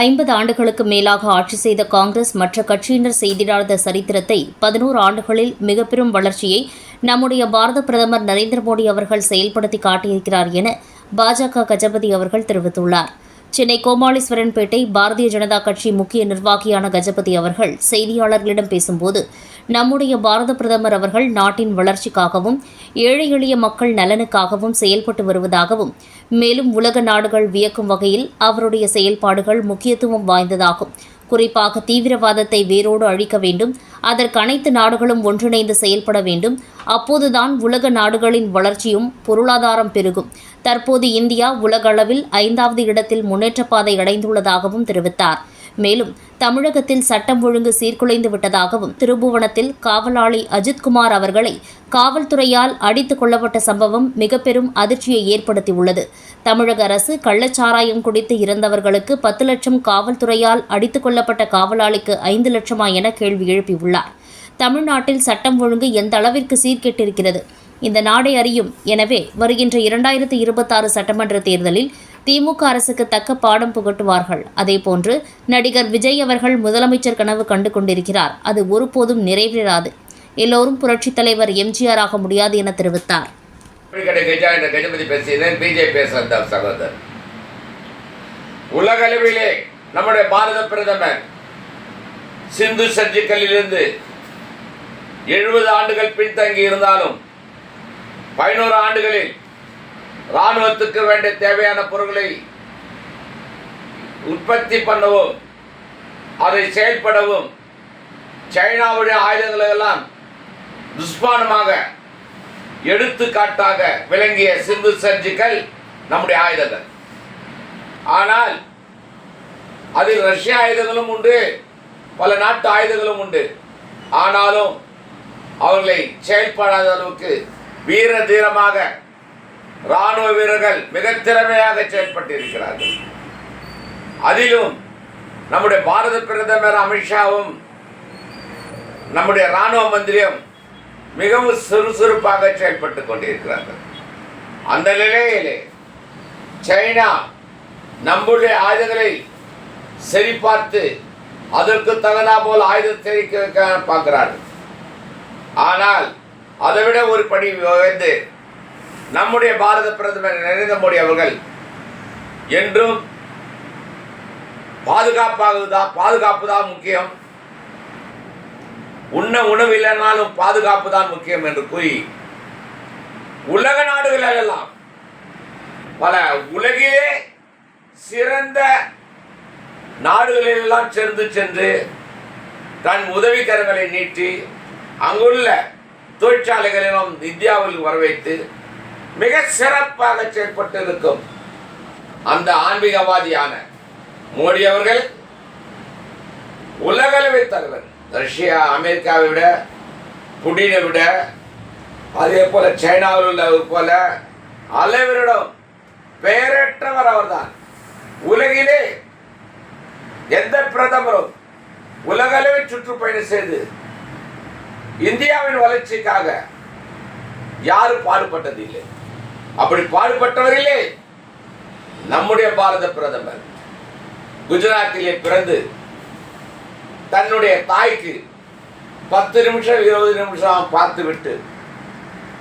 ஐம்பது ஆண்டுகளுக்கு மேலாக ஆட்சி செய்த காங்கிரஸ் மற்ற கட்சியினர் செய்திடாத சரித்திரத்தை பதினோரு ஆண்டுகளில் மிக பெரும் வளர்ச்சியை நம்முடைய பாரத பிரதமர் நரேந்திர மோடி அவர்கள் செயல்படுத்தி காட்டியிருக்கிறார் என பாஜக கஜபதி அவர்கள் தெரிவித்துள்ளார். சென்னை கோமாளீஸ்வரன்பேட்டை பாரதிய ஜனதா கட்சி முக்கிய நிர்வாகியான கஜபதி அவர்கள் செய்தியாளர்களிடம் பேசும்போது நம்முடைய பாரத பிரதமர் அவர்கள் நாட்டின் வளர்ச்சிக்காகவும் ஏழை எளிய மக்கள் நலனுக்காகவும் செயல்பட்டு வருவதாகவும் மேலும் உலக நாடுகள் வியக்கும் வகையில் அவருடைய செயல்பாடுகள் முக்கியத்துவம் வாய்ந்ததாகும். குறிப்பாக தீவிரவாதத்தை வேரோடு அழிக்க வேண்டும் அதற்கு அனைத்து நாடுகளும் ஒன்றிணைந்து செயல்பட வேண்டும். அப்போதுதான் உலக நாடுகளின் வளர்ச்சியும் பொருளாதாரம் பெருகும். தற்போது இந்தியா உலகளவில் ஐந்தாவது இடத்தில் முன்னேற்ற பாதை அடைந்துள்ளதாகவும் தெரிவித்தார். மேலும் தமிழகத்தில் சட்டம் ஒழுங்கு சீர்குலைந்து விட்டதாகவும் திருபுவனத்தில் காவலாளி அஜித்குமார் அவர்களை காவல்துறையால் அடித்துக் கொள்ளப்பட்ட சம்பவம் மிக பெரும் அதிர்ச்சியை ஏற்படுத்தியுள்ளது. தமிழக அரசு கள்ளச்சாராயம் குடித்து இறந்தவர்களுக்கு பத்து லட்சம் காவல்துறையால் அடித்துக் கொள்ளப்பட்ட காவலாளிக்கு ஐந்து லட்சமா என கேள்வி எழுப்பியுள்ளார். தமிழ்நாட்டில் சட்டம் ஒழுங்கு எந்த அளவிற்கு சீர்கெட்டிருக்கிறது? இந்த நாடை அறியும். எனவே வருகின்ற இரண்டாயிரத்து இருபத்தாறு சட்டமன்ற தேர்தலில் திமுக அரசுக்கு தக்க பாடம் புகட்டுவார்கள். அதேபோன்று நடிகர் விஜய் அவர்கள் முதலமைச்சர் கனவு கண்டு கொண்டிருக்கிறார். அது ஒருபோதும் நிறைவேறாது. எல்லோரும் புரட்சித் தலைவர் எம்ஜிஆர் ஆக முடியாது என தெரிவித்தார். உலகளவிலே நம்முடைய பாரத பிரதமர் சிந்து சர்ஜிக்கலிலிருந்து எழுபது ஆண்டுகள் பின்தங்கி இருந்தாலும் பதினோரு ஆண்டுகளில் இராணுவத்துக்கு வேண்டிய தேவையான பொருட்களை உற்பத்தி பண்ணவும் அதை செயல்படவும் சைனாவுடைய ஆயுதங்களை எல்லாம் துஷ்பானமாக எடுத்துக்காட்டாக விளங்கிய சிந்து சர்ஜிக்கல் நம்முடைய ஆயுதங்கள். ஆனால் அதில் ரஷ்ய ஆயுதங்களும் உண்டு பல நாட்டு ஆயுதங்களும் உண்டு. ஆனாலும் அவர்களை செயல்படாத அளவுக்கு வீர தீரமாக ராணுவ வீரர்கள் மிக திறமையாக செயல்பட்டிருக்கிறார்கள். அதிலும் நம்முடைய பாரத பிரதமர் அமித்ஷாவும் நம்முடைய ராணுவ மந்திரியும் மிகவும் சுறுசுறுப்பாக செயல்பட்டு கொண்டிருக்கிறார்கள். அந்த நிலையிலே சைனா நம்முடைய ஆயுதங்களை சரிபார்த்து அதற்கு தகுந்தா போல் ஆயுதம் தெரிவிக்க பார்க்கிறார்கள். ஆனால் அதை விட ஒரு படி உயர்ந்து நம்முடைய பாரத பிரதமர் நரேந்திர மோடி அவர்கள் என்றும் பாதுகாப்பாக தான் பாதுகாப்பு தான் முக்கியம்? உண்ண உணவு இல்லைனாலும் பாதுகாப்பு தான் முக்கியம் என்று கூறி உலக நாடுகளெல்லாம் பல உலகிலே சிறந்த நாடுகளிலெல்லாம் சேர்ந்து சென்று தன் உதவிக்கரங்களை நீட்டி அங்குள்ள தொழிற்சாலைகளிலும் இந்தியாவில் வரவைத்து மிக சிறப்பாக செயல்பட்டிருக்கும் அந்த ஆன்மீகவாதியான மோடி அவர்கள் உலகளவை தலைவர் ரஷ்யா அமெரிக்காவை விட புடினை விட அதே போல சைனாவில் உள்ளவர் போல அலைவரிடம் பெயரற்றவர் அவர்தான். உலகிலே எந்த பிரதமரும் உலகளவில் சுற்றுப்பயணம் செய்து இந்தியாவின் வளர்ச்சிக்காக யாரும் பாடுபட்டது இல்லை அப்படி பாடுபட்டவர்களே நம்முடைய பாரத பிரதமர் குஜராத்திலே பிறந்து தன்னுடைய தாய்க்கு பத்து நிமிஷம் இருபது நிமிஷம் பார்த்துவிட்டு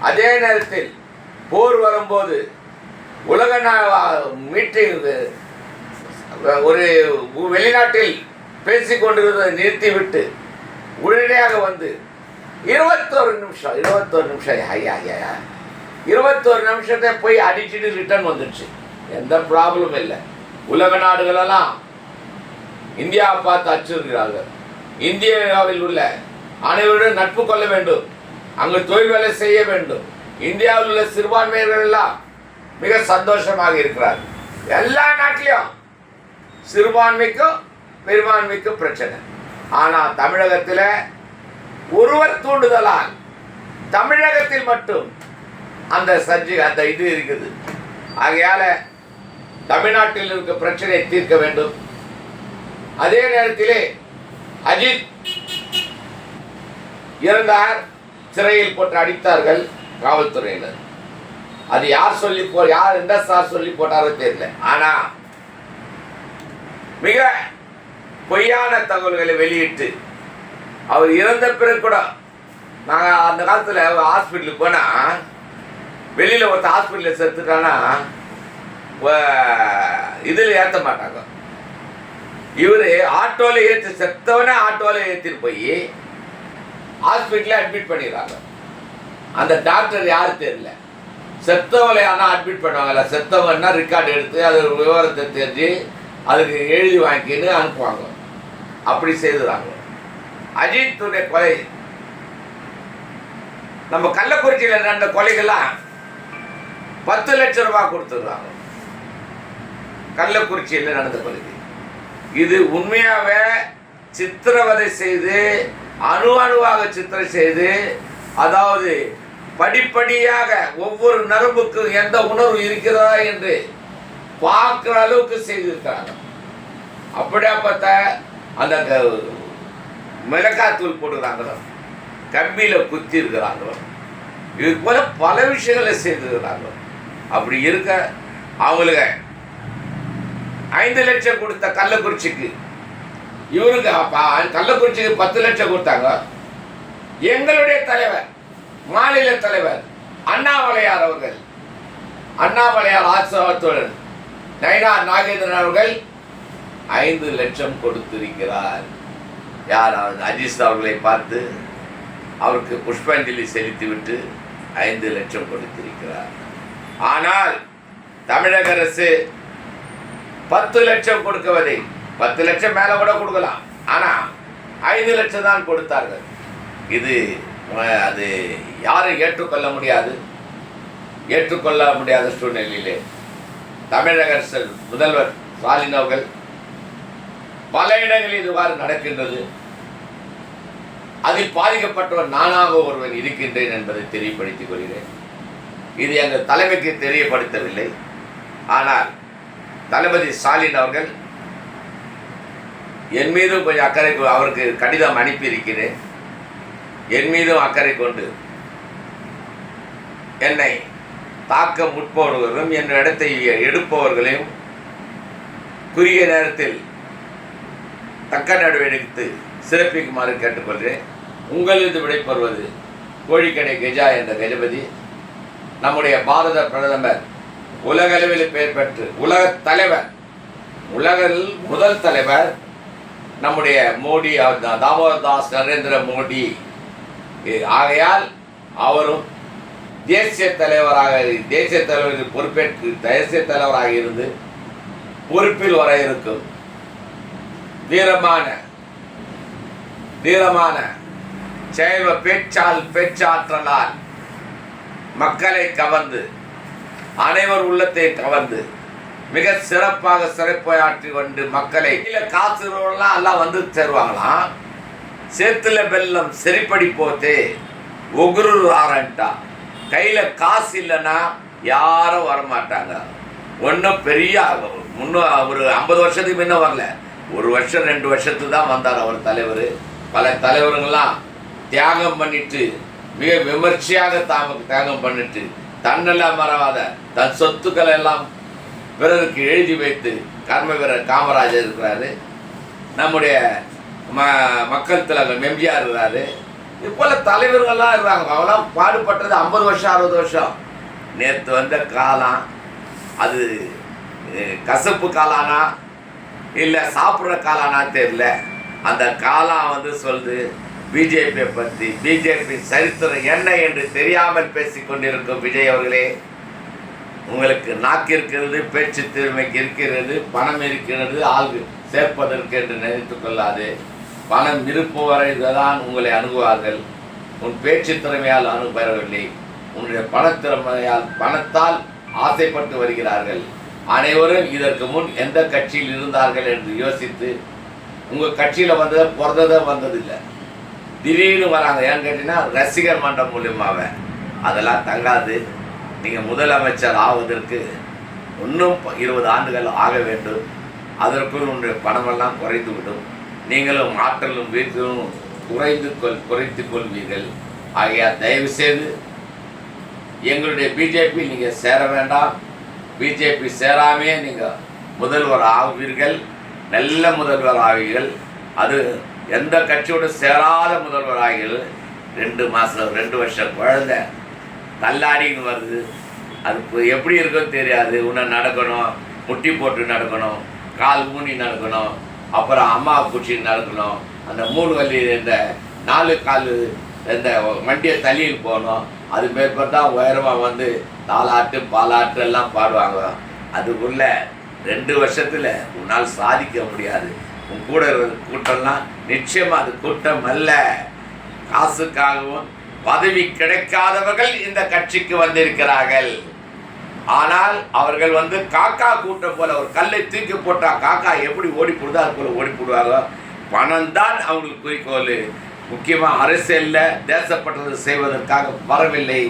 அதே நேரத்தில் போர் வரும்போது உலக மீட்டிங் ஒரு வெளிநாட்டில் பேசிக் கொண்டிருந்ததை நிறுத்திவிட்டு உடனடியாக வந்து இருபத்தோரு நிமிஷம் இருபத்தோரு நிமிஷம் ஐயா ஐயா. இருபத்தோரு நிமிஷத்தை போய் அடிச்சுட்டு ரிட்டர்ன் வந்துடுச்சு எந்த ப்ராப்ளமும் இல்லை. உலக நாடுகளெல்லாம் இந்தியா பார்த்து அச்சுறுகிறார்கள் இந்தியாவில் உள்ள அனைவருடன் நட்பு கொள்ள வேண்டும். அங்கு தொழில் வேலை செய்ய வேண்டும். இந்தியாவில் உள்ள சிறுபான்மையர்கள் எல்லாம் மிக சந்தோஷமாக இருக்கிறார் எல்லா நாட்டிலையும் சிறுபான்மைக்கும் பெரும்பான்மைக்கும் பிரச்சனை. ஆனால் தமிழகத்தில் ஒருவர் தூண்டுதலால் தமிழகத்தில் மட்டும் அந்த சர்ஜி அந்த இது இருக்குது. ஆகையால் தமிழ்நாட்டில் இருக்க பிரச்சனையை தீர்க்க வேண்டும். அதே நேரத்திலே அஜித் இறந்தார் சிறையில் போட்டு அடித்தார்கள் காவல்துறையினர். அது யார் சொல்லி போ யார் எந்த சார் சொல்லி போட்டாரோ தெரியல. ஆனா மிக பொய்யான தகவல்களை வெளியிட்டு அவர் இறந்த பிறகு கூட நாங்கள் அந்த காலத்தில் ஹாஸ்பிட்டலுக்கு போனால் வெளியில் ஒருத்தர் ஹாஸ்பிட்டலில் செத்துட்டான்னா இதில் ஏற்ற மாட்டாங்க. இவர் ஆட்டோவில் ஏற்றி செத்தவனே ஆட்டோவில் ஏற்றிட்டு போய் ஹாஸ்பிட்டலில் அட்மிட் பண்ணிடுறாங்க. அந்த டாக்டர் யாரும் தெரியல. செத்தவங்களை ஆனால் அட்மிட் பண்ணுவாங்கல்ல. செத்தவங்கன்னா ரெக்கார்டு எடுத்து அது விவரத்தை தெரிஞ்சு அதுக்கு எழுதி வாங்கின்னு அனுப்புவாங்க. அப்படி செய்துறாங்க. அஜித்துடைய கொலை. நம்ம கள்ளக்குறிச்சியில் நடந்த கொலைகள்லாம் பத்து லட்சம் ரூபாய் கொடுத்துருவாங்க கள்ளக்குறிச்சியில் நடந்த பகுதி. இது உண்மையாகவே சித்திரவதை செய்து அணு அணுவாக சித்திரை செய்து அதாவது படிப்படியாக ஒவ்வொரு நரம்புக்கும் எந்த உணர்வு இருக்கிறதா என்று பார்க்குற அளவுக்கு செய்திருக்கிறாங்க. பார்த்தா அந்த மிளகாத்தூள் போடுறாங்களோ கம்பியில் குத்தி இருக்கிறாங்களோ இது போல பல விஷயங்களை செய்திருக்கிறாங்களோ. அப்படி இருக்க அவங்களுக்கு ஐந்து லட்சம் கொடுத்த கள்ளக்குறிச்சிக்கு. இவருக்கு அப்பா கள்ளக்குறிச்சிக்கு பத்து லட்சம் கொடுத்தாங்க. எங்களுடைய தலைவர் மாநில தலைவர் அண்ணாமலையார் அவர்கள். அண்ணாமலையார் ஆசிரமத்துடன் நயினார் நாகேந்திரன் அவர்கள் ஐந்து லட்சம் கொடுத்திருக்கிறார். யார் அஜித் அவர்களை பார்த்து அவருக்கு புஷ்பாஞ்சலி செலுத்திவிட்டு ஐந்து லட்சம் கொடுத்திருக்கிறார். ஆனால் தமிழக அரசு பத்து லட்சம் கொடுக்கவதை பத்து லட்சம் மேலே கூட கொடுக்கலாம். ஆனால் ஐந்து லட்சம் தான் கொடுத்தார்கள். இது அது யாரும் ஏற்றுக்கொள்ள முடியாது. ஏற்றுக்கொள்ள முடியாத சூழ்நிலையிலே தமிழக அரசு முதல்வர் ஸ்டாலின் அவர்கள் பல இடங்களில் இவ்வாறு நடக்கின்றது. அதில் பாதிக்கப்பட்டவர் நானாக ஒருவன் இருக்கின்றேன் என்பதை தெரியப்படுத்திக் கொள்கிறேன். இது எங்கள் தலைமைக்கு தெரியப்படுத்தவில்லை. ஆனால் தளபதி ஸ்டாலின் அவர்கள் என் மீதும் கொஞ்சம் அக்கறை அவருக்கு கடிதம் அனுப்பியிருக்கிறேன். என் மீதும் அக்கறை கொண்டு என்னை தாக்க முற்பவர்களும் என் இடத்தை எடுப்பவர்களையும் குறுகிய நேரத்தில் தக்க நடவடிக்கை சிறப்பிக்குமாறு கேட்டுக்கொள்கிறேன். உங்களது விடைபெறுவது கோழிக்கடை கெஜா என்ற கஜபதி. நம்முடைய பாரத பிரதமர் உலகளவில் பெயர் பெற்று உலக தலைவர் உலகில் முதல் தலைவர் நம்முடைய மோடி அவர் தாமோதர் தாஸ் நரேந்திர மோடி. ஆகையால் அவரும் தேசிய தலைவராக தேசிய தலைவர் பொறுப்பேற்று தேசிய தலைவராக இருந்து பொறுப்பில் வர இருக்கும். வீரமான வீரமான செயல்வ பேச்சால் பேச்சாற்றலால் மக்களை கவர்ந்து அனைவர் உள்ளத்தை கவர்ந்து மிக சிறப்பாக சிறப்பாற்றி கொண்டு மக்களை இல்ல காசு எல்லாம் வந்து சேருவாங்களாம். சேத்துல வெள்ளம் செறிப்படி போத்தே ஒகுரு ஆரண்டா கையில் காசு இல்லைன்னா யாரும் வரமாட்டாங்க. ஒன்றும் பெரிய முன்னும் ஒரு ஐம்பது வருஷத்துக்கு முன்ன வரல. ஒரு வருஷம் ரெண்டு வருஷத்துக்கு தான் வந்தார் அவர் தலைவர். பல தலைவருங்கெல்லாம் தியாகம் பண்ணிட்டு மிக விமர்சையாக தாம தியாகம் பண்ணிட்டு தன்னெல்லாம் மறவாத தன் சொத்துக்களை எல்லாம் பிறருக்கு எழுதி வைத்து கர்ம வீரர் காமராஜர் இருக்கிறாரு. நம்முடைய ம மக்கள் தலைவர் எம்ஜிஆர் இருக்கிறாரு. இது தலைவர்கள்லாம் இருக்கிறாங்க. அவெல்லாம் பாடுபட்டது ஐம்பது வருஷம் அறுபது வருஷம். நேற்று வந்த காலம் அது கசப்பு காலானா இல்லை சாப்பிட்ற காலானா தெரியல. அந்த காலம் வந்து சொல்லுது பிஜேபியை பற்றி பிஜேபி சரித்திரம் என்ன என்று தெரியாமல் பேசிக்கொண்டிருக்கும் விஜய் அவர்களே உங்களுக்கு நாக்கு இருக்கிறது பேச்சு திறமைக்கு இருக்கிறது பணம் இருக்கிறது ஆள் சேர்ப்பதற்கு என்று நினைத்து கொள்ளாது. பணம் இருப்பவரை தான் உங்களை அணுகுவார்கள். உன் பேச்சு திறமையால் அணுகுவரவில்லை உன்னுடைய பணத்திறமையால் பணத்தால் ஆசைப்பட்டு வருகிறார்கள். அனைவரும் இதற்கு முன் எந்த கட்சியில் இருந்தார்கள் என்று யோசித்து உங்கள் கட்சியில் வந்ததை பிறந்ததை வந்ததில்லை. திடீர்னு வராங்க. ஏன்னு கேட்டீங்கன்னா ரசிகர் மன்றம் மூலியமாவே. அதெல்லாம் தங்காது. நீங்கள் முதலமைச்சர் ஆவதற்கு இன்னும் ப- இருபது ஆண்டுகள் ஆக வேண்டும். அதற்குள் உன்னுடைய பணமெல்லாம் குறைந்து விடும் நீங்களும் ஆற்றலும் வீட்டிலும் குறைந்து கொள் குறைத்து கொள்வீர்கள். ஆகையா தயவு செய்து எங்களுடைய பிஜேபி நீங்கள் சேர வேண்டாம். பிஜேபி சேராமையே நீங்கள் முதல்வர் ஆவீர்கள். நல்ல முதல்வர் ஆவீர்கள். அது எந்த கட்சியோட சேராத முதல்வராகில் ரெண்டு மாதம் ரெண்டு வருஷம் குழந்தை தள்ளாடின்னு வருது. அது இப்போ எப்படி இருக்குன்னு தெரியாது. உன்னை நடக்கணும் முட்டி போட்டு நடக்கணும் கால் ஊனி நடக்கணும் அப்புறம் அம்மா பூச்சி நடக்கணும். அந்த மூணு வலி இந்த நாலு கால் இந்த வண்டியை தள்ளியில் போகணும். அது மேற்பட்டா உயரமாக வந்து தாலாட்டு பாலாட்டு எல்லாம் பாடுவாங்க. அதுக்குள்ள ரெண்டு வருஷத்தில் உன்னால் சாதிக்க முடியாது. உன் கூட இருக்கிற கூட்டம்லாம் நிச்சயமாக அது கூட்டம் அல்ல. காசுக்காகவும் பதவி கிடைக்காதவர்கள் இந்த கட்சிக்கு வந்திருக்கிறார்கள். ஆனால் அவர்கள் வந்து காக்கா கூட்டம் போல ஒரு கல்லை தூக்கி போட்டால் காக்கா எப்படி ஓடி போடுதோ அது போல ஓடி போடுவாங்க பணம் தான் அவங்களுக்கு குறிக்கோள். முக்கியமாக அரசியலில் தேசப்பட்டது செய்வதற்காக வரவில்லை.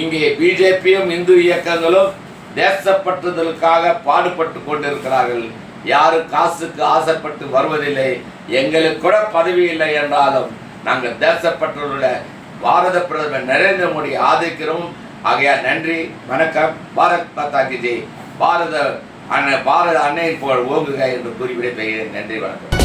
இங்கே பிஜேபியும் இந்து இயக்கங்களும் தேசப்பட்டுதலுக்காக பாடுபட்டு கொண்டிருக்கிறார்கள். யாரும் காசுக்கு ஆசைப்பட்டு வருவதில்லை. எங்களுக்கு கூட பதவி இல்லை என்றாலும் நாங்கள் தேசப்பட்டுள்ள பாரத பிரதமர் நரேந்திர மோடி ஆதரிக்கிறோம். ஆகையா நன்றி வணக்கம் பாரத் பத்தாக்கிஜி பாரத அண்ணன் பாரத அன்னையின் போல் ஓங்குக என்று கூறி விடைபெறுகிறேன் நன்றி வணக்கம்.